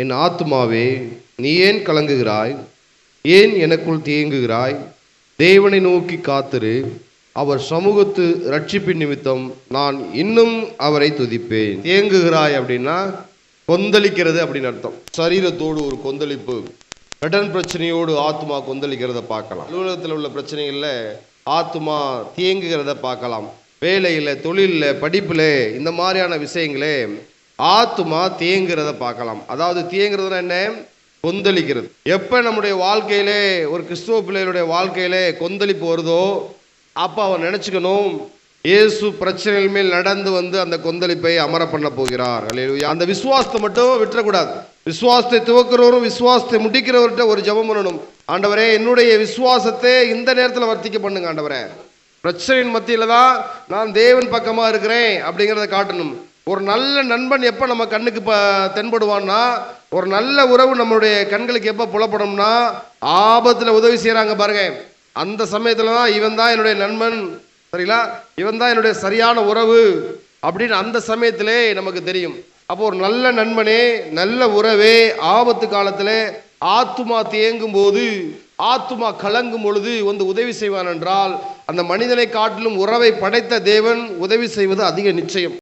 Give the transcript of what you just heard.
என் ஆத்துமாவே நீ ஏன் கலங்குகிறாய்? ஏன் எனக்குள் தீங்குகிறாய்? தேவனை நோக்கி காத்திரு. அவர் சமூகத்து ரட்சிப்பின் நிமித்தம் நான் இன்னும் அவரை துதிப்பேன். தேங்குகிறாய் அப்படின்னா கொந்தளிக்கிறது அப்படின்னு அர்த்தம். சரீரத்தோடு ஒரு கொந்தளிப்பு கடன் பிரச்சனையோடு ஆத்மா கொந்தளிக்கிறத பார்க்கலாம். அலுவலகத்தில் உள்ள பிரச்சனைகளில் ஆத்மா தேங்குகிறத பார்க்கலாம். வேலையில் தொழிலில் படிப்பில் இந்த மாதிரியான விஷயங்களே ஆத்மா தேங்குறத பார்க்கலாம். அதாவது தேங்குறதுனா என்ன? கொந்தளிக்கிறது. எப்போ நம்முடைய வாழ்க்கையிலே ஒரு கிறிஸ்துவ பிள்ளைகளுடைய வாழ்க்கையிலே கொந்தளிப்பு வருதோ அப்போ அவன் நினச்சிக்கணும் இயேசு பிரச்சனைகள் மேல் நடந்து வந்து அந்த கொந்தளிப்பை அமர பண்ண போகிறார் அந்த விசுவாசத்தை மட்டும் விட்டுறக்கூடாது. விசுவாசத்தை துவக்கிறவரும் விசுவாசத்தை முடிக்கிறவர்கிட்ட ஒரு ஜெபம் பண்ணணும். ஆண்டவரே என்னுடைய விசுவாசத்தை இந்த நேரத்தில் வர்த்திக்க பண்ணுங்க ஆண்டவரே. பிரச்சனையின் மத்தியில் தான் நான் தேவன் பக்கமாக இருக்கிறேன் அப்படிங்கிறத காட்டணும். ஒரு நல்ல நண்பன் எப்போ நம்ம கண்ணுக்கு ப தென்படுவான்னா ஒரு நல்ல உறவு நம்மளுடைய கண்களுக்கு எப்போ புலப்படும்னா ஆபத்தில் உதவி செய்கிறாங்க பாருங்க. அந்த சமயத்தில் தான் இவன் தான் என்னுடைய நண்பன் சரிங்களா? இவன் தான் என்னுடைய சரியான உறவு அப்படின்னு அந்த சமயத்திலே நமக்கு தெரியும். அப்போ ஒரு நல்ல நண்பனே நல்ல உறவே ஆபத்து காலத்தில் ஆத்துமா தேங்கும் போது ஆத்துமா கலங்கும் பொழுது வந்து உதவி செய்வான் என்றால் அந்த மனிதனை காட்டிலும் உறவை படைத்த தேவன் உதவி செய்வது அதிக நிச்சயம்.